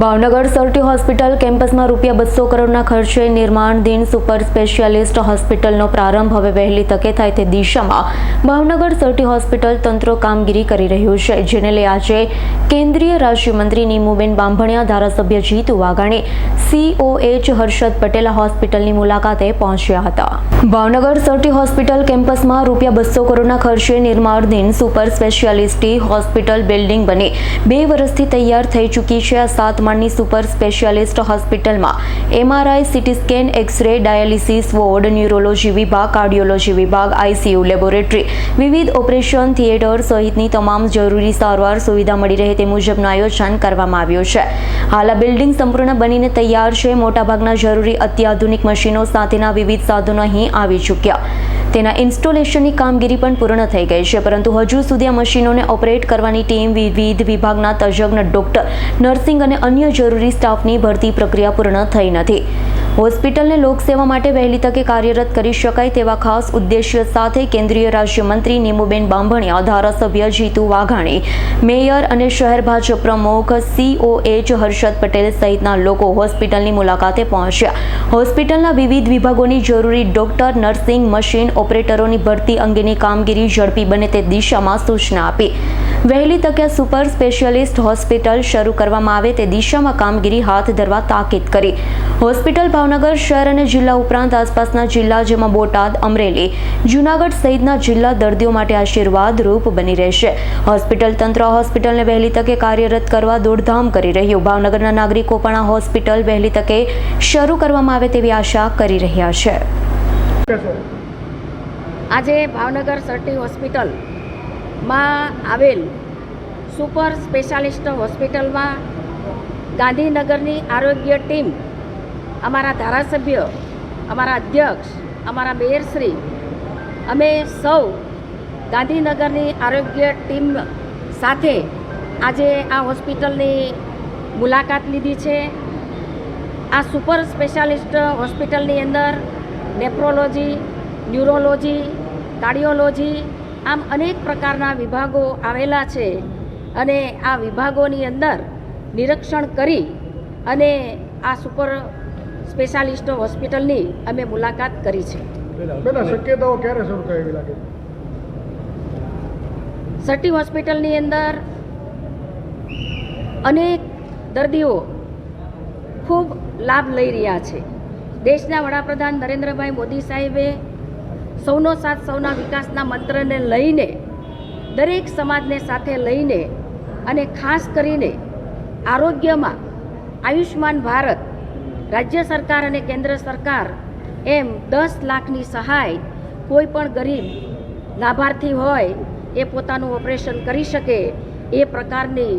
Bhavnagar Sir T hospital કેમ્પસમાં રૂપિયા બસો કરોડના ખર્ચે નિર્માણધીન સુપર સ્પેશિયાલિસ્ટ હોસ્પિટલનો પ્રારંભ હવે વહેલી તકે થાય તે દિશામાં. ભાવનગર સરટી હોસ્પિટલ તંત્ર કામગીરી કરી રહ્યું છે, જેને લઈ આજે કેન્દ્રીય રાજ્યમંત્રી નીમુબેન બાંભણિયા, ધારાસભ્ય જીતુ વાઘાણી સીઓએચ હર્ષદ પટેલ હોસ્પિટલની મુલાકાતે પહોંચ્યા હતા. ભાવનગર સરટી હોસ્પિટલ કેમ્પસમાં રૂપિયા બસો કરોડના ખર્ચે નિર્માણધીન સુપર સ્પેશિયાલિસ્ટી હોસ્પિટલ બિલ્ડિંગ બની બે વર્ષથી તૈયાર થઈ ચૂકી છે આ સાત માળની સુપર સ્પેશિયાલિસ્ટ હોસ્પિટલમાં MRI CT scan X-ray dialysis, ward, neurology વિભાગ, કાર્ડિયોલોજી વિભાગ આઈસીયુ લેબોરેટરી વિવિધ ઓપરેશન થિયેટર સહિતની તમામ જરૂરી સારવાર સુવિધા મળી રહે તે મુજબનું આયોજન કરવામાં આવ્યું છે. હાલ આ બિલ્ડિંગ સંપૂર્ણ બનીને તૈયાર છે. મોટાભાગના જરૂરી અત્યાધુનિક મશીનો સાથેના વિવિધ સાધનો અહીં આવી ચૂક્યા. તેના ઇન્સ્ટોલેશનની કામગીરી પણ પૂર્ણ થઈ ગઈ છે. પરંતુ હજુ સુધી આ મશીનોને ઓપરેટ કરવાની ટીમ વિવિધ વિભાગના તજજ્ઞ ડોક્ટર નર્સિંગ અને અન્ય જરૂરી સ્ટાફની ભરતી પ્રક્રિયા પૂર્ણ થઈ નથી. હોસ્પિટલને લોકસેવા માટે વહેલી તકે કાર્યરત કરી શકાય તેવા ખાસ ઉદ્દેશ્ય સાથે કેન્દ્રીય રાજ્યમંત્રી નીમુબેન બાંભણિયા ધારાસભ્ય જીતુ વાઘાણી, મેયર અને શહેર ભાજપ પ્રમુખ સીઓએચ હર્ષદ પટેલ સહિતના લોકો હોસ્પિટલની મુલાકાતે પહોંચ્યા. હોસ્પિટલના વિવિધ વિભાગોની જરૂરી ડોક્ટર, નર્સિંગ મશીન, ઓપરેટરોની ભરતી અંગેની કામગીરી ઝડપી બને તે દિશામાં સૂચના આપી. વહેલી તકે સુપર સ્પેશિયાલિસ્ટ હોસ્પિટલ શરૂ કરવામાં આવે તે દિશામાં કામગીરી હાથ ધરવા તાકીદ કરી. હોસ્પિટલ ભાવનગર શહેર અને જિલ્લા ઉપરાંત આસપાસના જિલ્લા જેમાં બોટાદ, અમરેલી, જૂનાગઢ સહિતના જિલ્લા દર્દીઓ માટે આશીર્વાદ રૂપ બની રહેશે. હોસ્પિટલ તંત્ર હોસ્પિટલને વહેલી તકે કાર્યરત કરવા દોડધામ કરી રહ્યું. ભાવનગરના નાગરિકો પણ આ હોસ્પિટલ વહેલી તકે શરૂ કરવામાં આવે તેવી આશા કરી રહ્યા છે. આજે ભાવનગર સરટી હોસ્પિટલમાં આવેલ સુપર સ્પેશિયાલિસ્ટ હોસ્પિટલમાં ગાંધીનગરની આરોગ્ય ટીમ, અમારા ધારાસભ્ય, અમારા અધ્યક્ષ, અમારા મેયરશ્રી અમે સૌ ગાંધીનગરની આરોગ્ય ટીમ સાથે આજે આ હોસ્પિટલની મુલાકાત લીધી છે. આ સુપર સ્પેશિયાલિસ્ટ હોસ્પિટલની અંદર નેફ્રોલોજી, ન્યુરોલોજી, કાર્ડિયોલોજી આમ અનેક પ્રકારના વિભાગો આવેલા છે અને આ વિભાગોની અંદર નિરીક્ષણ કરી અને આ સુપર સ્પેશિયાલિસ્ટ હોસ્પિટલની અમે મુલાકાત કરી છે. શક્યતાઓ ક્યારે શરૂ થાય લાગે? સટી હોસ્પિટલની અંદર અનેક દર્દીઓ ખૂબ લાભ લઈ રહ્યા છે. દેશના વડાપ્રધાન નરેન્દ્રભાઈ મોદી સાહેબે સૌનો સાથ, સૌના વિકાસના મંત્રને લઈને, દરેક સમાજને સાથે લઈને અને ખાસ કરીને આરોગ્યમાં આયુષ્માન ભારત, રાજ્ય સરકાર અને કેન્દ્ર સરકાર એમ દસ લાખની સહાય કોઈ પણ ગરીબ લાભાર્થી હોય એ પોતાનું ઓપરેશન કરી શકે એ પ્રકારની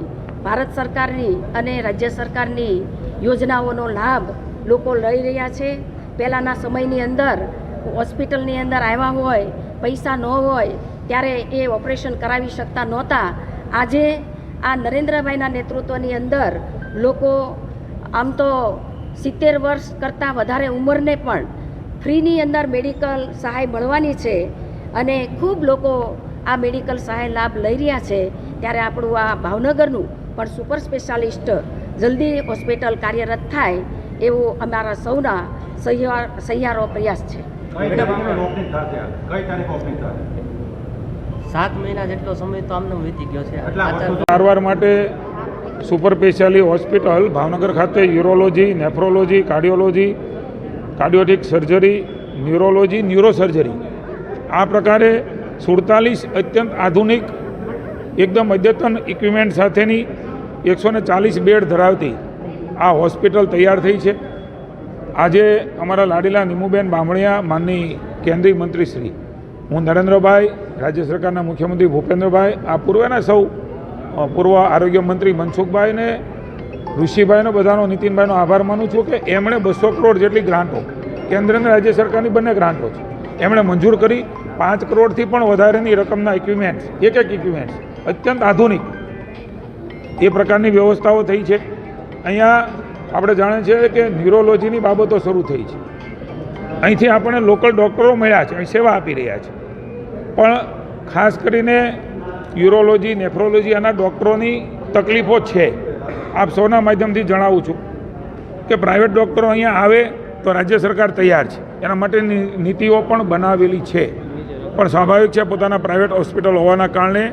ભારત સરકારની અને રાજ્ય સરકારની યોજનાઓનો લાભ લોકો લઈ રહ્યા છે. પહેલાંના સમયની અંદર હોસ્પિટલની અંદર આવ્યા હોય, પૈસા ન હોય, ત્યારે એ ઓપરેશન કરાવી શકતા નહોતા. આજે આ નરેન્દ્રભાઈના નેતૃત્વની અંદર લોકો આમ તો સિત્તેર વર્ષ કરતાં વધારે ઉંમરને પણ ફ્રીની અંદર મેડિકલ સહાય મળવાની છે અને ખૂબ લોકો આ મેડિકલ સહાય લાભ લઈ રહ્યા છે. ત્યારે આપણું આ ભાવનગરનું પણ સુપર સ્પેશિયાલિસ્ટ જલ્દી હોસ્પિટલ કાર્યરત થાય એવો અમારા સૌના સહિયાર પ્રયાસ છે. સાત મહિના જેટલો સમય તો આમને વીતી ગયો છે. સારવાર માટે સુપર સ્પેશિયાલી હોસ્પિટલ ભાવનગર ખાતે urology nephrology cardiology cardiothoracic surgery neurology neurosurgery. આ પ્રકારે સુડતાલીસ અત્યંત આધુનિક એકદમ અદ્યતન ઇક્વિપમેન્ટ સાથેની એકસો ચાલીસ બેડ ધરાવતી આ હોસ્પિટલ તૈયાર થઈ છે. આજે અમારા લાડીલા નિમુબેન બામણિયા માનની કેન્દ્રીય મંત્રી શ્રી હું નરેન્દ્રભાઈ, રાજ્ય સરકારના મુખ્યમંત્રી ભૂપેન્દ્રભાઈ, આ પૂર્વેના સૌ પૂર્વ આરોગ્ય મંત્રી મનસુખભાઈને, ઋષિભાઈનો, બધાનો, નીતિનભાઈનો આભાર માનું છું કે એમણે બસો કરોડ જેટલી ગ્રાન્ટો, કેન્દ્ર અને રાજ્ય સરકારની બંને ગ્રાન્ટો છે. એમણે મંજૂર કરી પાંચ કરોડથી પણ વધારેની રકમના ઇક્વિપમેન્ટ્સ એક એક ઇક્વિપમેન્ટ્સ અત્યંત આધુનિક. એ પ્રકારની વ્યવસ્થાઓ થઈ છે. અહીંયા આપણે જાણીએ છીએ કે ન્યુરોલોજીની બાબતો શરૂ થઈ છે. અહીંથી આપણને લોકલ ડૉક્ટરો મળ્યા છે, અહીં સેવા આપી રહ્યા છે. પણ ખાસ કરીને યુરોલોજી, નેફ્રોલોજી આના ડૉક્ટરોની તકલીફો છે. આપ સૌના માધ્યમથી જણાવું છું કે પ્રાઇવેટ ડૉક્ટરો અહીંયા આવે તો રાજ્ય સરકાર તૈયાર છે. એના માટેની નીતિઓ પણ બનાવેલી છે. પણ સ્વાભાવિક છે પોતાના પ્રાઇવેટ હોસ્પિટલ હોવાના કારણે,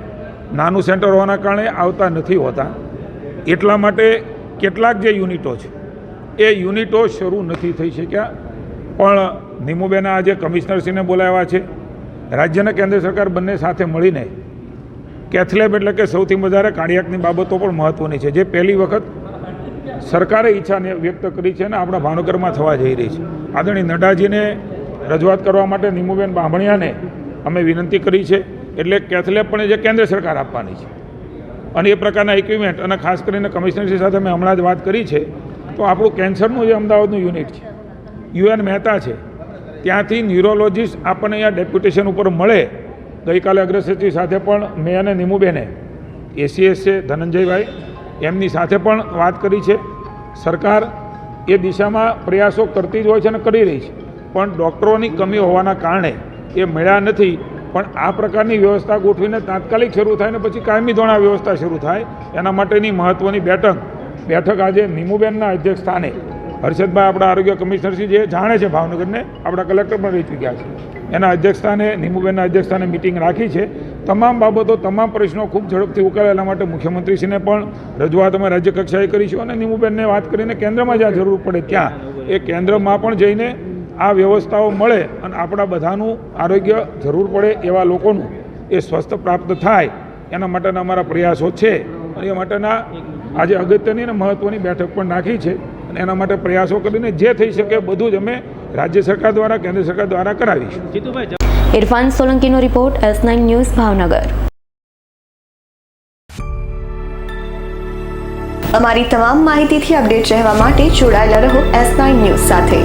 નાનું સેન્ટર હોવાના કારણે આવતા નથી હોતા. એટલા માટે કેટલાક જે યુનિટો છે, એ યુનિટો શરૂ નથી થઈ શક્યા. પણ નિમુબેના આજે કમિશનરશ્રીને બોલાવ્યા છે. રાજ્ય અને કેન્દ્ર સરકાર બંને સાથે મળીને કેથલેબ એટલે કે સૌથી વધારે કાર્ડિયાકની બાબતો પણ મહત્ત્વની છે. જે પહેલી વખત સરકારે ઈચ્છાને વ્યક્ત કરી છે અને આપણા ભાવનગરમાં થવા જઈ રહી છે. આદરણીય નડ્ડાજીને રજૂઆત કરવા માટે નિમુબેન બાંભણિયાને અમે વિનંતી કરી છે. એટલે કેથલેબ પણ જે કેન્દ્ર સરકાર આપવાની છે. અને એ પ્રકારના ઇક્વિપમેન્ટ અને ખાસ કરીને કમિશનરશ્રી સાથે મેં હમણાં જ વાત કરી છે, તો આપણું કેન્સરનું જે અમદાવાદનું યુનિટ છે, યુએન મહેતા છે, ત્યાંથી ન્યુરોલોજીસ્ટ આપણને અહીંયા ડેપ્યુટેશન ઉપર મળે. ગઈકાલે અગ્રસચિવ સાથે પણ મેં અને નિમુબેને એસીએસ છે ધનંજયભાઈ, એમની સાથે પણ વાત કરી છે. સરકાર એ દિશામાં પ્રયાસો કરતી જ હોય છે અને કરી રહી છે. પણ ડૉક્ટરોની કમી હોવાના કારણે એ મળ્યા નથી. પણ આ પ્રકારની વ્યવસ્થા ગોઠવીને તાત્કાલિક શરૂ થાય ને પછી કાયમી ધોરણે વ્યવસ્થા શરૂ થાય, એના માટેની મહત્ત્વની બેઠક બેઠક આજે નિમુબેનના અધ્યક્ષ હર્ષદભાઈ આપણા આરોગ્ય કમિશનરશ્રી જે જાણે છે ભાવનગરને, આપણા કલેક્ટર પણ રહી ચૂક્યા છે. એના અધ્યક્ષસ્થાને, નિમુબેનના અધ્યક્ષ મિટિંગ રાખી છે. તમામ બાબતો, તમામ પ્રશ્નો ખૂબ ઝડપથી ઉકેલે એના માટે મુખ્યમંત્રીશ્રીને પણ રજૂઆત અમે રાજ્ય કક્ષાએ કરીશું અને નિમુબેનને વાત કરીને કેન્દ્રમાં જ્યાં જરૂર પડે ત્યાં. એ કેન્દ્રમાં પણ જઈને આ વ્યવસ્થાઓ મળે અને આપણા બધાનું આરોગ્ય જરૂર પડે એવા લોકોનું એ સ્વસ્થ પ્રાપ્ત થાય એના માટેના અમારા પ્રયાસો છે. અને એ માટેના આજે અગત્યની અને મહત્ત્વની બેઠક પણ નાખી છે. અને એના માટે પ્રયાસો કરીને જે થઈ શકે બધું જ અમે રાજ્ય સરકાર દ્વારા કેન્દ્ર સરકાર દ્વારા કરાવીશું. Irfan સોલંકીનો report S nine news Bhavnagar. અમારી તમામ માહિતીથી અપડેટ રહેવા માટે જોડાયેલા રહો એસ નાઇન ન્યૂઝ સાથે.